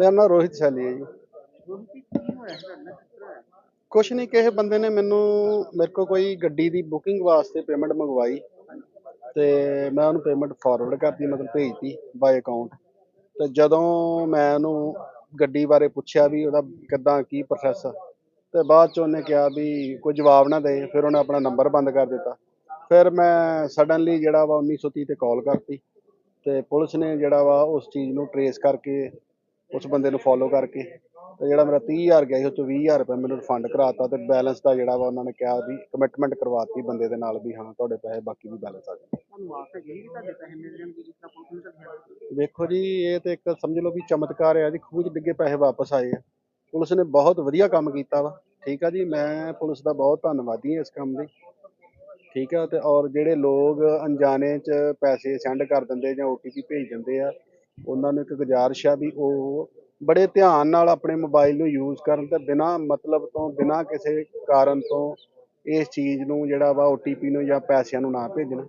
ਮੇਰਾ ਨਾਮ ਰੋਹਿਤ ਸੈਲੀ ਹੈ ਜੀ। ਕੁਛ ਨਹੀਂ, ਕਿਸੇ ਬੰਦੇ ਨੇ ਮੈਨੂੰ, ਮੇਰੇ ਕੋਲ ਕੋਈ ਗੱਡੀ ਦੀ ਬੁਕਿੰਗ ਵਾਸਤੇ ਪੇਮੈਂਟ ਮੰਗਵਾਈ ਤੇ ਮੈਂ ਉਹਨੂੰ ਪੇਮੈਂਟ ਫਾਰਵਰਡ ਕਰਤੀ, ਮਤਲਬ ਭੇਜਤੀ ਬਾਈ ਅਕਾਊਂਟ ਤੇ ਜਦੋਂ ਮੈਂ ਉਹਨੂੰ ਗੱਡੀ ਬਾਰੇ ਪੁੱਛਿਆ ਵੀ ਉਹਦਾ ਕਿੱਦਾਂ, ਕੀ ਪ੍ਰੋਸੈਸ ਤੇ ਬਾਅਦ ਚ ਉਹਨੇ ਕਿਹਾ ਵੀ ਕੋਈ ਜਵਾਬ ਨਾ ਦੇ, ਫਿਰ ਉਹਨੇ ਆਪਣਾ ਨੰਬਰ ਬੰਦ ਕਰ ਦਿੱਤਾ। ਫਿਰ ਮੈਂ ਸਡਨਲੀ ਜਿਹੜਾ ਵਾ 1930 ਤੇ ਕਾਲ ਕਰਤੀ ਤੇ ਪੁਲਿਸ ਨੇ ਜਿਹੜਾ ਵਾ ਉਸ ਚੀਜ਼ ਨੂੰ ਟਰੇਸ ਕਰਕੇ ਉਸ ਬੰਦੇ ਨੂੰ ਫੋਲੋ ਕਰਕੇ ਤੇ ਜਿਹੜਾ ਮੇਰਾ 30000 ਗਿਆ ਸੀ ਉਹ ਚੋਂ 20000 ਰੁਪਏ ਮੈਨੂੰ ਰਿਫੰਡ ਕਰਾਤਾ ਤੇ ਬੈਲੈਂਸ ਦਾ ਜਿਹੜਾ ਵਾ ਉਹਨਾਂ ਨੇ ਕਿਹਾ ਵੀ ਕਮਿਟਮੈਂਟ ਕਰਵਾਤੀ ਬੰਦੇ ਦੇ ਨਾਲ ਵੀ ਹਾਂ ਤੁਹਾਡੇ ਪੈਸੇ ਬਾਕੀ ਵੀ ਬੈਲੈਂਸ ਆ ਜਾਣਗੇ। ਤੁਹਾਨੂੰ ਆਸ ਹੈਗੀ ਕਿ ਤੁਹਾਡੇ ਪੈਸੇ ਮਿਲ ਜਾਣਗੇ ਜਿਸ ਤਰ੍ਹਾਂ ਪੁਲਿਸ ਨੇ ਦੱਸਿਆ ਵੇਖੋ ਜੀ ਇਹ ਤੇ ਇੱਕ ਸਮਝ ਲਓ ਵੀ ਚਮਤਕਾਰ ਆ ਜੀ ਖੂਹ 'ਚ ਡਿੱਗੇ ਪੈਸੇ ਵਾਪਸ ਆਏ ਆ। ਪੁਲਿਸ ਨੇ ਬਹੁਤ ਵਧੀਆ ਕੰਮ ਕੀਤਾ ਵਾ। ਠੀਕ ਆ ਜੀ ਮੈਂ ਪੁਲਿਸ ਦਾ ਬਹੁਤ ਧੰਨਵਾਦੀ ਹਾਂ ਇਸ ਕੰਮ ਲਈ। ਠੀਕ ਆ ਤੇ ਔਰ ਜਿਹੜੇ ਲੋਕ ਅਣਜਾਣੇ 'ਚ ਪੈਸੇ ਸੈਂਡ ਕਰ ਦਿੰਦੇ ਜਾਂ OTP ਭੇਜ ਦਿੰਦੇ ਆ ਉਹਨਾਂ ਨੂੰ ਇੱਕ ਗੁਜ਼ਾਰਿਸ਼ ਆ ਵੀ ਉਹ ਬੜੇ ਧਿਆਨ ਨਾਲ ਆਪਣੇ ਮੋਬਾਈਲ ਨੂੰ ਯੂਜ਼ ਕਰਨ ਤੇ ਬਿਨਾਂ ਮਤਲਬ ਤੋਂ, ਬਿਨਾਂ ਕਿਸੇ ਕਾਰਨ ਤੋਂ ਇਸ ਚੀਜ਼ ਨੂੰ ਜਿਹੜਾ ਵਾ OTP ਨੂੰ ਜਾਂ ਪੈਸਿਆਂ ਨੂੰ ਨਾ ਭੇਜਣ।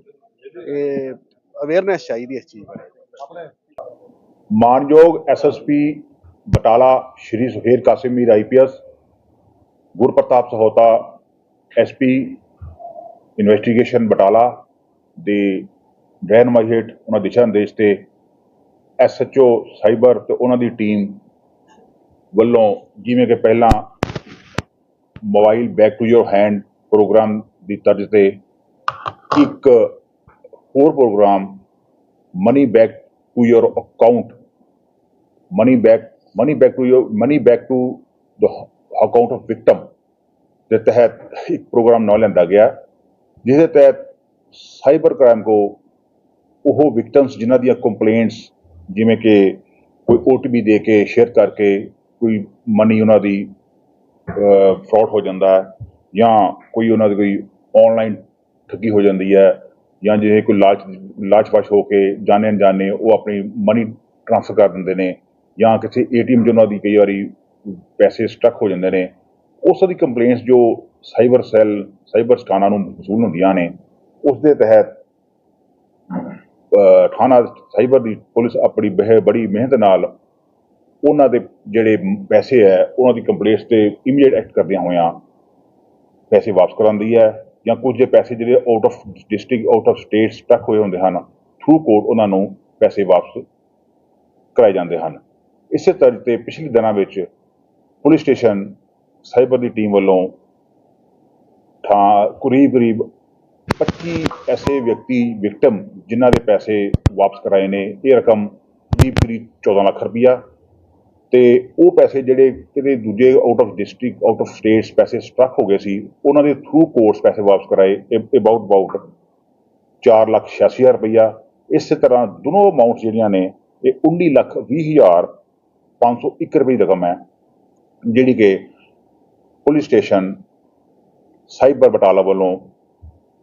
ਇਹ ਅਵੇਅਰਨੈਸ ਚਾਹੀਦੀ ਇਸ ਚੀਜ਼ ਬਾਰੇ। ਮਾਨਯੋਗ SSP Batala Shri Suhail Qasimir IPS Gurpartap Sahota SP investigation Batala ਦੇ ਰਹਿਨਮਾਈ ਹੇਠ ਉਹਨਾਂ ਦਿਸ਼ਾ ਨਿਰਦੇਸ਼ ਤੇ ਐਸਐਚਓ ਸਾਈਬਰ ਤੇ ਉਹਨਾਂ ਦੀ ਟੀਮ ਵੱਲੋਂ ਜਿਵੇਂ ਕਿ ਪਹਿਲਾਂ mobile back to your hand program ਦੀ ਤਰਜ਼ ਤੇ ਇੱਕ ਹੋਰ program money back to your account, money back money back to your, money back to the account of victim ਦੇ ਤਹਿਤ ਇੱਕ ਪ੍ਰੋਗਰਾਮ ਨਾ ਲੈਂਦਾ ਗਿਆ ਜਿਸ ਦੇ ਤਹਿਤ ਸਾਈਬਰ ਕ੍ਰਾਈਮ ਕੋ ਉਹ ਵਿਕਟਮਸ ਜਿਨ੍ਹਾਂ ਦੀਆਂ ਕੰਪਲੇਂਟਸ ਜਿਵੇਂ ਕਿ ਕੋਈ OTP ਦੇ ਕੇ ਸ਼ੇਅਰ ਕਰਕੇ ਕੋਈ ਮਨੀ ਉਹਨਾਂ ਦੀ ਫਰਾਡ ਹੋ ਜਾਂਦਾ ਹੈ ਜਾਂ ਕੋਈ ਉਹਨਾਂ ਦੀ ਕੋਈ ਆਨਲਾਈਨ ਠੱਗੀ ਹੋ ਜਾਂਦੀ ਹੈ ਜਾਂ ਜਿਵੇਂ ਕੋਈ ਲਾਲਚ ਲਾਲਚਵਸ਼ ਹੋ ਕੇ ਜਾਣੇ ਅਣਜਾਣੇ ਉਹ ਆਪਣੀ ਮਨੀ ਟ੍ਰਾਂਸਫਰ ਕਰ ਦਿੰਦੇ ਨੇ ਜਾਂ ਕਿਸੇ ਏਟੀਐਮ 'ਚ ਉਹਨਾਂ ਦੀ ਕਈ ਵਾਰੀ ਪੈਸੇ ਸਟਕ ਹੋ ਜਾਂਦੇ ਨੇ, ਉਸ ਦੀ ਕੰਪਲੇਂਟਸ ਜੋ ਸਾਈਬਰ ਸੈੱਲ ਸਾਈਬਰ ਸਥਾਨਾਂ ਨੂੰ ਵਸੂਲ ਹੁੰਦੀਆਂ ਨੇ, ਉਸ ਦੇ ਤਹਿਤ ਥਾਣਾ ਸਾਈਬਰ ਦੀ ਪੁਲਿਸ ਆਪਣੀ ਬਹਿ, ਬੜੀ ਮਿਹਨਤ ਨਾਲ ਉਹਨਾਂ ਦੇ ਜਿਹੜੇ ਪੈਸੇ ਹੈ, ਉਹਨਾਂ ਦੀ ਕੰਪਲੇਂਟਸ ਤੇ ਇਮੀਡੀਏਟ ਐਕਟ ਕਰਦਿਆਂ ਹੋਇਆਂ ਪੈਸੇ ਵਾਪਸ ਕਰਾਉਂਦੀ ਹੈ ਜਾਂ ਕੁਝ ਜੇ ਪੈਸੇ ਜਿਹੜੇ out of district out of state stuck ਹੋਏ ਹੁੰਦੇ ਹਨ ਥਰੂ ਕੋਰਟ ਉਹਨਾਂ ਨੂੰ ਪੈਸੇ ਵਾਪਸ ਕਰਾਏ ਜਾਂਦੇ ਹਨ। ਇਸੇ ਤਰ੍ਹਾਂ ਤੇ ਪਿਛਲੇ ਦਿਨਾਂ ਵਿੱਚ ਪੁਲਿਸ ਸਟੇਸ਼ਨ ਸਾਈਬਰ ਦੀ ਟੀਮ ਵੱਲੋਂ ਥਾਂ ਕਰੀਬ ਕਰੀਬ 25 ਐਸੇ ਵਿਅਕਤੀ ਵਿਕਟਮ ਜਿਨ੍ਹਾਂ ਦੇ ਪੈਸੇ ਵਾਪਸ ਕਰਾਏ ਨੇ, ਇਹ ਰਕਮ ਕਰੀਬ ਕਰੀਬ 14 ਲੱਖ ਰੁਪਈਆ ਤੇ ਉਹ ਪੈਸੇ ਜਿਹੜੇ ਕਿਤੇ ਦੂਜੇ out of district out of states ਪੈਸੇ ਸਟਕ ਹੋ ਗਏ ਸੀ, ਉਹਨਾਂ ਦੇ ਥਰੂ ਕੋਰਸ ਪੈਸੇ ਵਾਪਸ ਕਰਾਏ ਅਬਾਊਟ ਅਬਾਊਟ 4 ਲੱਖ 86 ਹਜ਼ਾਰ ਰੁਪਈਆ। ਇਸੇ ਤਰ੍ਹਾਂ ਦੋਨੋਂ ਅਮਾਉਂਟਸ ਜਿਹੜੀਆਂ ਨੇ, ਇਹ 19 ਲੱਖ 20 ਹਜ਼ਾਰ 501 ਰੁਪਏ ਦੀ ਰਕਮ ਹੈ, ਜਿਹੜੀ ਕਿ ਪੁਲਿਸ ਸਟੇਸ਼ਨ, ਸਾਈਬਰ ਬਟਾਲਾ ਵੱਲੋਂ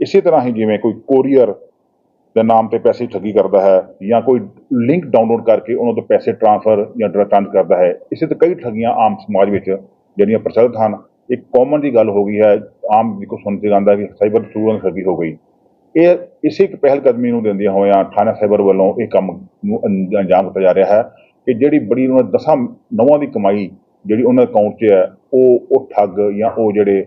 ਇਸੇ ਤਰ੍ਹਾਂ ਹੀ ਜਿਵੇਂ ਕੋਈ ਕੋਰੀਅਰ ਦੇ ਨਾਮ ਤੇ ਪੈਸੇ ਠੱਗੀ ਕਰਦਾ ਹੈ ਜਾਂ ਕੋਈ ਲਿੰਕ ਡਾਊਨਲੋਡ ਕਰਕੇ ਉਹਨਾਂ ਤੋਂ ਪੈਸੇ ਟ੍ਰਾਂਸਫਰ ਜਾਂ ਟ੍ਰਾਂਸ ਕਰਦਾ ਹੈ, ਇਸੇ ਤੇ ਕਈ ਠੱਗੀਆਂ ਆਮ ਸਮਾਜ ਵਿੱਚ ਜਿਹੜੀਆਂ ਪ੍ਰਚਲਿਤ ਹਨ। ਇੱਕ ਕਾਮਨ ਦੀ ਗੱਲ ਹੋ ਗਈ ਹੈ, ਆਮ ਜਿੱਕੋ ਸੁਣ ਕੇ ਜਾਂਦਾ ਕਿ ਸਾਈਬਰ ਥਰੂ ਠੱਗੀ ਹੋ ਗਈ। ਇਹ ਇਸੇ ਇੱਕ ਪਹਿਲ ਕਦਮੀ ਨੂੰ ਦਿੰਦਿਆਂ ਹੋਇਆਂ ਥਾਣਾ ਸਾਈਬਰ ਵੱਲੋਂ ਇਹ ਕੰਮ ਨੂੰ ਅੰਜ- ਅੰਜਾਮ ਦਿੱਤਾ ਜਾ ਰਿਹਾ ਹੈ ਕਿ ਜਿਹੜੀ ਬੜੀ ਉਹਨਾਂ ਦਸਾਂ ਨਵਾਂ ਦੀ ਕਮਾਈ ਜਿਹੜੀ ਉਹਨਾਂ ਅਕਾਊਂਟ 'ਚ ਹੈ, ਉਹ ਉਹ ਠੱਗ ਜਾਂ ਉਹ ਜਿਹੜੇ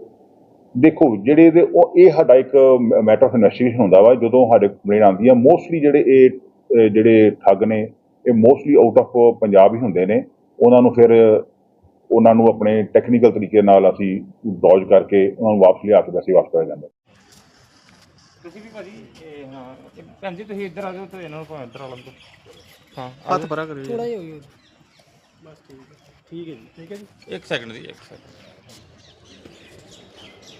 ਦੇਖੋ ਜਿਹੜੇ ਇਹਦੇ ਉਹ ਇਹ ਸਾਡਾ ਇੱਕ ਮੈਟਰ ਆਫ ਇਨਵੈਸਟੀਗੇਸ਼ਨ ਹੁੰਦਾ ਵਾ ਜਦੋਂ ਸਾਡੇ ਕੰਪਲੇਂਟ ਆਉਂਦੀ ਹੈ ਮੋਸਟਲੀ ਜਿਹੜੇ ਇਹ ਜਿਹੜੇ ਠੱਗ ਨੇ ਇਹ ਮੋਸਟਲੀ ਆਊਟ ਆਫ ਪੰਜਾਬ ਹੀ ਹੁੰਦੇ ਨੇ। ਉਹਨਾਂ ਨੂੰ ਫਿਰ ਉਹਨਾਂ ਨੂੰ ਆਪਣੇ ਟੈਕਨੀਕਲ ਤਰੀਕੇ ਨਾਲ ਅਸੀਂ ਡੌਜ ਕਰਕੇ ਉਹਨਾਂ ਨੂੰ ਵਾਪਸ ਲਿਆ ਕੇ ਵੈਸੇ ਵਾਪਸ ਕਰਿਆ ਜਾਂਦਾ ਤੁਸੀਂ ਵੀ ਭਾਜੀ ਇਹ ਹਾਂ ਭੈਣ ਜੀ ਤੁਸੀਂ ਇੱਧਰ ਆ ਜਾਓ ਤੇ ਇਹਨਾਂ ਨੂੰ ਭਾਵੇਂ ਇੱਧਰ ਆ ਲੰਦੋ ਹਾਂ ਹੱਥ ਪਰਾ ਕਰਿਓ ਥੋੜਾ ਜਿਹਾ ਹੋਈ ਬਸ ਠੀਕ ਹੈ। ਠੀਕ ਹੈ ਜੀ। ਠੀਕ ਹੈ ਜੀ ਸੈਕਿੰਡ ਜੀ ਇੱਕ ਸੈਕਿੰਡ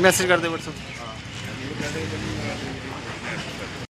ਮੈਸੇਜ ਕਰ ਦੇ WhatsApp